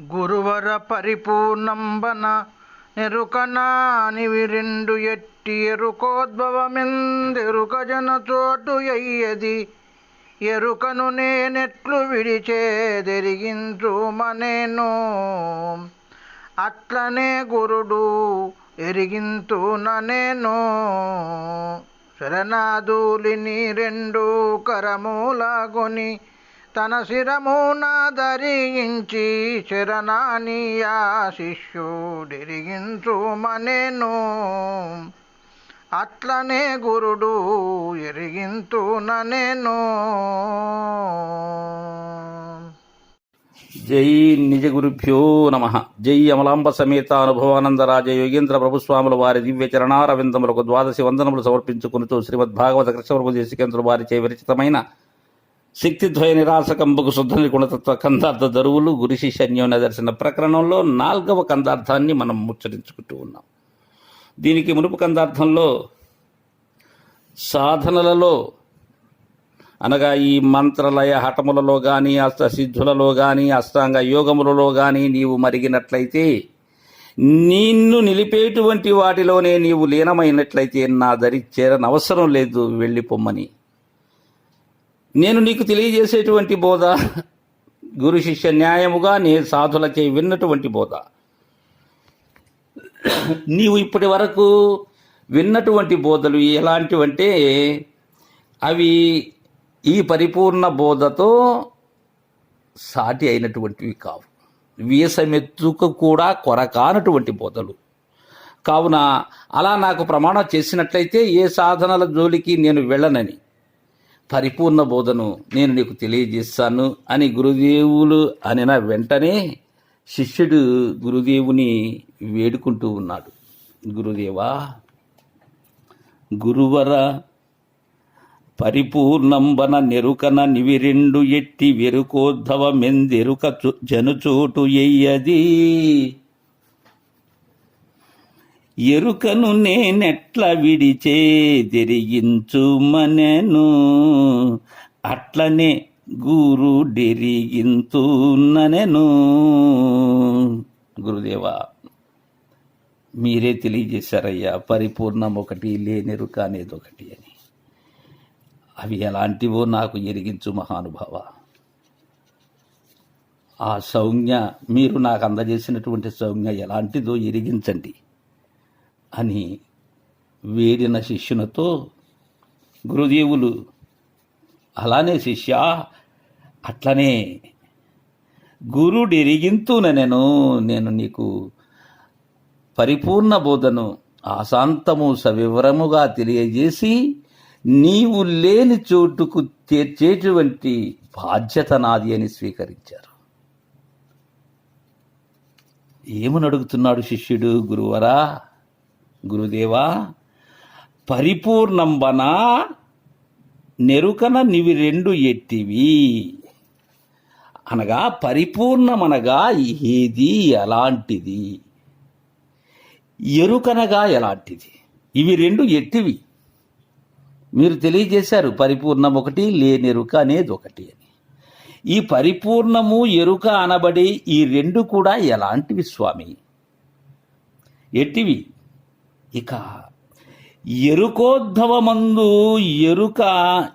గురువర పరిపూర్ణంబన నెరుకనానివి రెండు ఎట్టి ఎరుకోద్భవమెందెరుక జన చోటు అయ్యది ఎరుకను నేనెట్లు విడిచేదెరిగించు మనేను. అట్లనే గురుడు ఎరిగింతు నేను శరణాదులిని రెండు కరములగొని తన శిరమున ధరించి శరణానియా శిష్యుడెరిగించు అట్లనే గురుడు ఎరిగింతు నేను జై నిజ గురుభ్యో నమ. జై అమలాంబ సమేత అనుభవానందరాజ యోగేంద్ర ప్రభుస్వాముల వారి దివ్య చరణారవిందములకు ద్వాదశి వందనములు సమర్పించుకునితో శ్రీమద్ భాగవత కృష్ణప్రభు దేశికేంద్రుల వారిచే విరచితమైన శక్తిద్వయ నిరాసకంబకు శుద్ధ నిగుణతత్వ కందార్థ దరువులు గురిశి శిష్యన్యోన దర్శన ప్రకరణంలో నాల్గవ కందార్థాన్ని మనం ముచ్చరించుకుంటూ ఉన్నాం. దీనికి మునుపు కందార్థంలో సాధనలలో అనగా ఈ మంత్రలయ హఠములలో కానీ అష్టసిద్ధులలో కానీ అష్టాంగ యోగములలో కానీ నీవు మరిగినట్లయితే నిన్ను నిలిపేటువంటి వాటిలోనే నీవు లీనమైనట్లయితే నా దరి చేరనవసరం లేదు వెళ్ళిపోమ్మని. నేను నీకు తెలియజేసేటువంటి బోధ గురు శిష్య న్యాయముగా నే సాధులచే విన్నటువంటి బోధ. నీవు ఇప్పటి వరకు విన్నటువంటి బోధలు ఎలాంటివంటే అవి ఈ పరిపూర్ణ బోధతో సాటి అయినటువంటివి కావు. వీసమెత్తుకు కూడా కొరకానటువంటి బోధలు. కావున అలా నాకు ప్రమాణం చేసినట్లయితే ఏ సాధనల జోలికి నేను వెళ్ళనని. పరిపూర్ణ బోధను నేను నీకు తెలియజేస్తాను అని గురుదేవులు అనిన వెంటనే శిష్యుడు గురుదేవుని వేడుకుంటూ ఉన్నాడు. గురుదేవా గురువర పరిపూర్ణంబన నెరుకన నివిరెండు ఎట్టి వెరుకోద్ధవమెందెరుక చు- జనుచోటు ఎయ్యది. ఎరుకను నేనెట్ల విడిచే దెరిగించుమనెను అట్లనే గురు డెరిగింతున్ననెను గురుదేవా మీరే తెలియజేశారయ్యా పరిపూర్ణం ఒకటి లేనెరుక అనేది ఒకటి అని. అవి ఎలాంటివో నాకు ఎరిగించు మహానుభావ. ఆ సౌజ్ఞ మీరు నాకు అందజేసినటువంటి సౌజ్ఞ ఎలాంటిదో ఎరిగించండి. అని వేడిన శిష్యునితో గురుదేవులు అలానే శిష్య అట్లనే గురుడు ఎరిగింతున నేను నేను నీకు పరిపూర్ణ బోధను ఆశాంతము సవివరముగా తెలియజేసి నీవు లేని చోటుకు చేర్చేటువంటి బాధ్యత నాది అని స్వీకరించారు. ఏమని అడుగుతున్నాడు శిష్యుడు గురువరా? గురుదేవా పరిపూర్ణంబన నెరుకన నివి రెండు ఎట్టివి అనగా పరిపూర్ణమనగా ఏది ఎలాంటిది? ఎరుకనగా ఎలాంటిది? ఇవి రెండు ఎట్టివి మీరు తెలియజేశారు పరిపూర్ణం ఒకటి లేనెరుక అనేది ఒకటి అని. ఈ పరిపూర్ణము ఎరుక అనబడి ఈ రెండు కూడా ఎలాంటివి స్వామి? ఎట్టివి ఇక ఎరుకోద్భవమందు ఎరుక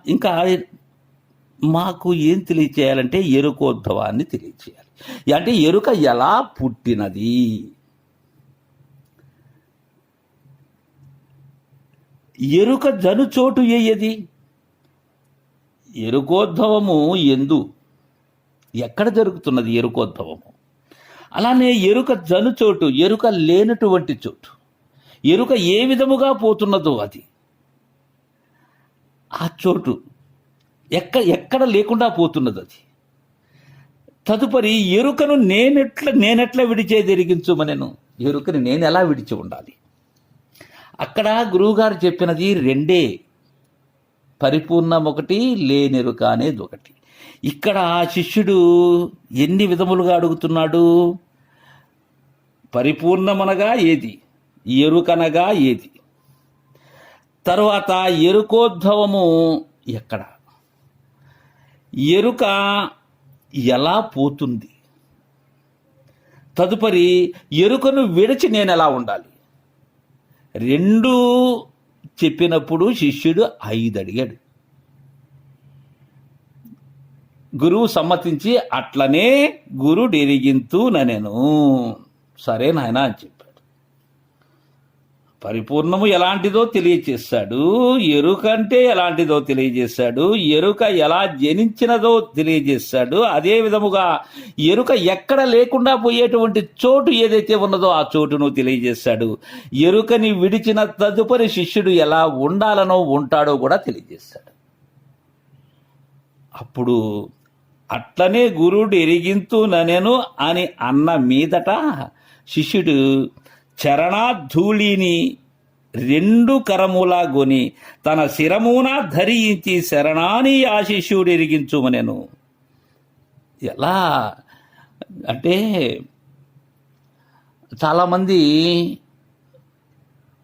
ఇంకా మాకు ఏం తెలియచేయాలంటే ఎరుకోద్భవాన్ని తెలియచేయాలి. అంటే ఎరుక ఎలా పుట్టినది? ఎరుక జనుచోటు ఏయది? ఎరుకోద్భవము ఎందు ఎక్కడ జరుగుతున్నది ఎరుకోద్భవము? అలానే ఎరుక జనుచోటు ఎరుక లేనటువంటి చోటు. ఎరుక ఏ విధముగా పోతున్నదో అది. ఆ చోటు ఎక్క ఎక్కడ లేకుండా పోతున్నది అది. తదుపరి ఎరుకను నేనెట్ల నేనెట్లా విడిచే జరిగించుమనెను ఎరుకని నేను ఎలా విడిచి ఉండాలి? అక్కడ గురువుగారు చెప్పినది రెండే. పరిపూర్ణం ఒకటి లేనెరుక అనేది ఒకటి. ఇక్కడ ఆ శిష్యుడు ఎన్ని విధములుగా అడుగుతున్నాడు? పరిపూర్ణమనగా ఏది? ఎరుకనగా ఏది? తరువాత ఎరుకోద్భవము ఎక్కడ? ఎరుక ఎలా పోతుంది? తదుపరి ఎరుకను విడిచి నేను ఎలా ఉండాలి? రెండు చెప్పినప్పుడు శిష్యుడు ఐదు అడిగాడు గురువు సమ్మతించి అట్లనే గురుడు ఎరిగింతూ నేను సరే నాయన అని చెప్పి. పరిపూర్ణము ఎలాంటిదో తెలియచేశాడు ఎరుకంటే ఎలాంటిదో తెలియజేశాడు ఎరుక ఎలా జనించినదో తెలియజేశాడు. అదే విధముగా ఎరుక ఎక్కడ లేకుండా పోయేటువంటి చోటు ఏదైతే ఉన్నదో ఆ చోటును తెలియజేశాడు. ఎరుకని విడిచిన తదుపరి శిష్యుడు ఎలా ఉండాలనో ఉంటాడో కూడా తెలియజేశాడు. అప్పుడు అట్లనే గురుడు ఎరిగింతూ ననెను అని అన్న మీదట శిష్యుడు చరణాధూళిని రెండు కరములా గొని తన శిరమున ధరించి శరణాని ఆ ఎరిగించుమనెను ఎలా? అంటే చాలామంది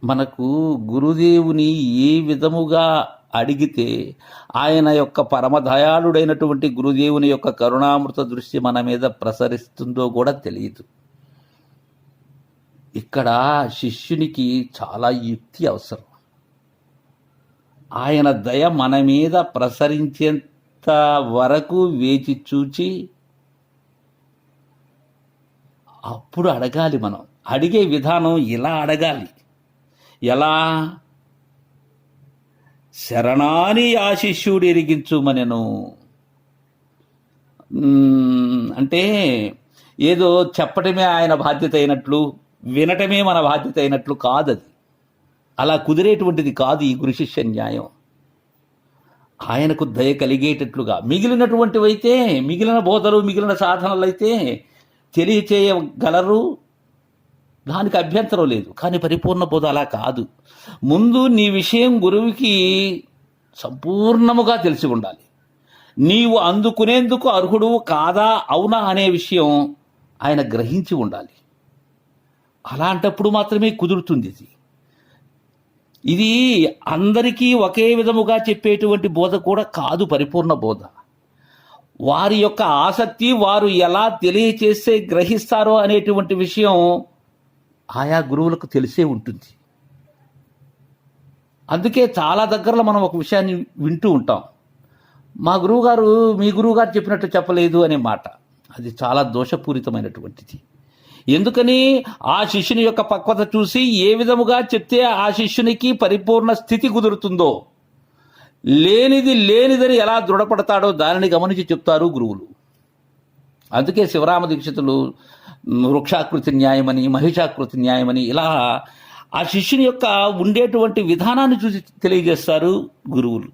మనకు గురుదేవుని ఏ విధముగా అడిగితే ఆయన యొక్క పరమదయాళుడైనటువంటి గురుదేవుని యొక్క కరుణామృత దృష్టి మన మీద ప్రసరిస్తుందో కూడా తెలియదు. ఇక్కడ శిష్యునికి చాలా యుక్తి అవసరం. ఆయన దయ మన మీద ప్రసరించేంత వరకు వేచి చూచి అప్పుడు అడగాలి మనం. అడిగే విధానం ఇలా అడగాలి. ఎలా? శరణాని ఆ శిష్యుడు ఎరిగించుమనెను. అంటే ఏదో చెప్పటమే ఆయన బాధ్యత అయినట్లు. వినటమే మన బాధ్యత అయినట్లు కాదు అది అలా కుదిరేటువంటిది కాదు ఈ గురు శిష్య న్యాయం. ఆయనకు దయ కలిగేటట్లుగా మిగిలినటువంటివైతే మిగిలిన బోధలు మిగిలిన సాధనలు అయితే తెలియచేయగలరు. దానికి అభ్యంతరం లేదు. కానీ పరిపూర్ణ బోధ అలా కాదు. ముందు నీ విషయం గురువుకి సంపూర్ణముగా తెలిసి ఉండాలి. నీవు అందుకునేందుకు అర్హుడు కాదా అవునా అనే విషయం ఆయన గ్రహించి ఉండాలి. అలాంటప్పుడు మాత్రమే కుదురుతుంది ఇది. ఇది అందరికీ ఒకే విధముగా చెప్పేటువంటి బోధ కూడా కాదు పరిపూర్ణ బోధ. వారి యొక్క ఆసక్తి వారు ఎలా తెలియచేస్తే గ్రహిస్తారో అనేటువంటి విషయం ఆయా గురువులకు తెలిసే ఉంటుంది. అందుకే చాలా దగ్గరలో మనం ఒక విషయాన్ని వింటూ ఉంటాం. మా గురువుగారు మీ గురువుగారు చెప్పినట్టు చెప్పలేదు అనే మాట. అది చాలా దోషపూరితమైనటువంటిది. ఎందుకని ఆ శిష్యుని యొక్క పక్వత చూసి ఏ విధముగా చెప్తే ఆ శిష్యునికి పరిపూర్ణ స్థితి కుదురుతుందో? లేనిది లేనిదని ఎలా దృఢపడతాడో దానిని గమనించి చెప్తారు గురువులు. అందుకే శివరామ దీక్షితులు వృక్షాకృతి న్యాయమని మహిషాకృతి న్యాయమని ఇలా ఆ శిష్యుని యొక్క ఉండేటువంటి విధానాన్ని చూసి తెలియజేస్తారు గురువులు.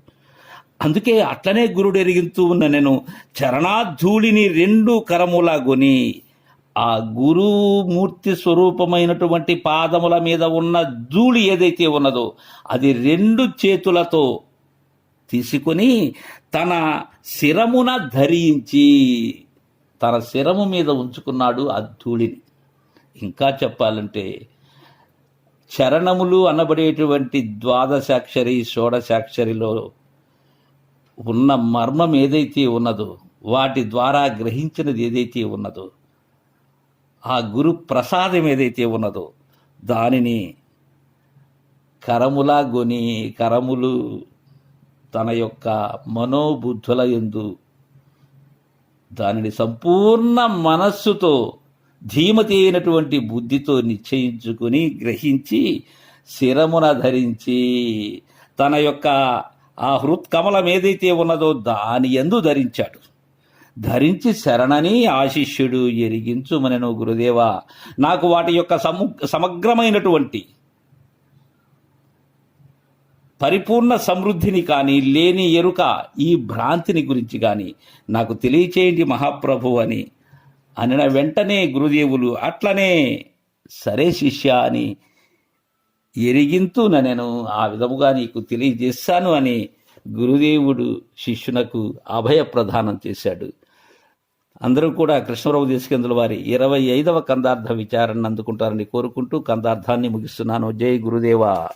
అందుకే అట్లనే గురుడు ఎరిగింతూ ఉన్న నేను చరణాధూళిని రెండు కరములాగొని ఆ గురుమూర్తి స్వరూపమైనటువంటి పాదముల మీద ఉన్న ధూళి ఏదైతే ఉన్నదో అది రెండు చేతులతో తీసుకొని తన శిరమున ధరించి తన శిరము మీద ఉంచుకున్నాడు ఆ ధూళిని. ఇంకా చెప్పాలంటే చరణములు అనబడేటువంటి ద్వాదశాక్షరి షోడశాక్షరిలో ఉన్న మర్మం ఏదైతే ఉన్నదో వాటి ద్వారా గ్రహించినది ఏదైతే ఉన్నదో ఆ గురు ప్రసాదం ఏదైతే ఉన్నదో దానిని కరములా గొని కరములు తన యొక్క మనోబుద్ధుల యందు దానిని సంపూర్ణ మనస్సుతో ధీమతి అయినటువంటి బుద్ధితో నిశ్చయించుకుని గ్రహించి శిరమున ధరించి తన యొక్క ఆ హృత్కమలం ఏదైతే ఉన్నదో దాని ఎందు ధరించాడు. ధరించి శరణని ఆశిష్యుడు ఎరిగించుమనెను గురుదేవా. నాకు వాటి యొక్క సము సమగ్రమైనటువంటి పరిపూర్ణ సమృద్ధిని కానీ లేని ఎరుక ఈ భ్రాంతిని గురించి కానీ నాకు తెలియచేయండి మహాప్రభు అని అనిన వెంటనే గురుదేవులు అట్లనే సరే శిష్య అని ఎరిగింతూ నేను ఆ విధముగా నీకు తెలియజేశాను అని గురుదేవుడు శిష్యునకు అభయ ప్రదానం చేశాడు. అందరూ కూడా కృష్ణరావు దేశకేంద్రుల వారి ఇరవై ఐదవ కందార్థ విచారణ అందుకుంటారని కోరుకుంటూ కందార్థాన్ని ముగిస్తున్నాను. జై గురుదేవా.